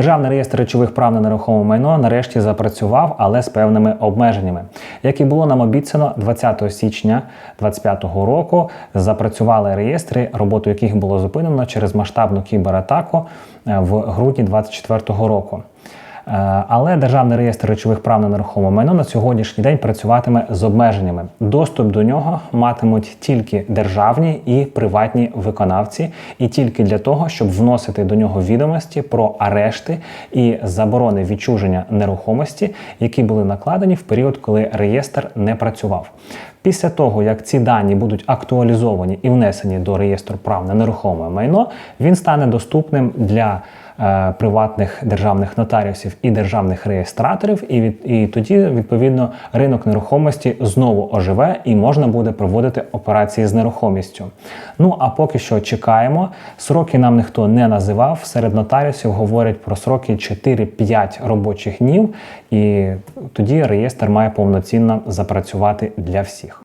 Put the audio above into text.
Державний реєстр речових прав на нерухоме майно нарешті запрацював, але з певними обмеженнями. Як і було нам обіцяно, 20 січня 2025 року запрацювали реєстри, роботу яких було зупинено через масштабну кібератаку е, в грудні 2024 року. Е, Але державний реєстр речових прав на нерухоме майно на сьогоднішній день працюватиме з обмеженнями. Доступ до нього матимуть тільки державні і приватні виконавці, і тільки для того, щоб вносити до нього відомості про арешти і заборони відчуження нерухомості, які були накладені в період, коли реєстр не працював. Після того, як ці дані будуть актуалізовані і внесені до реєстру прав на нерухоме майно, він стане доступним для приватних державних нотаріусів і державних реєстраторів, і, від, і тоді відповідно ринок нерухомості знову оживе і можна буде проводити операції з нерухомістю. Ну а поки що чекаємо. Сроки нам ніхто не називав. Серед нотаріусів говорять про сроки 4-5 робочих днів, і тоді реєстр має повноцінно запрацювати для всіх.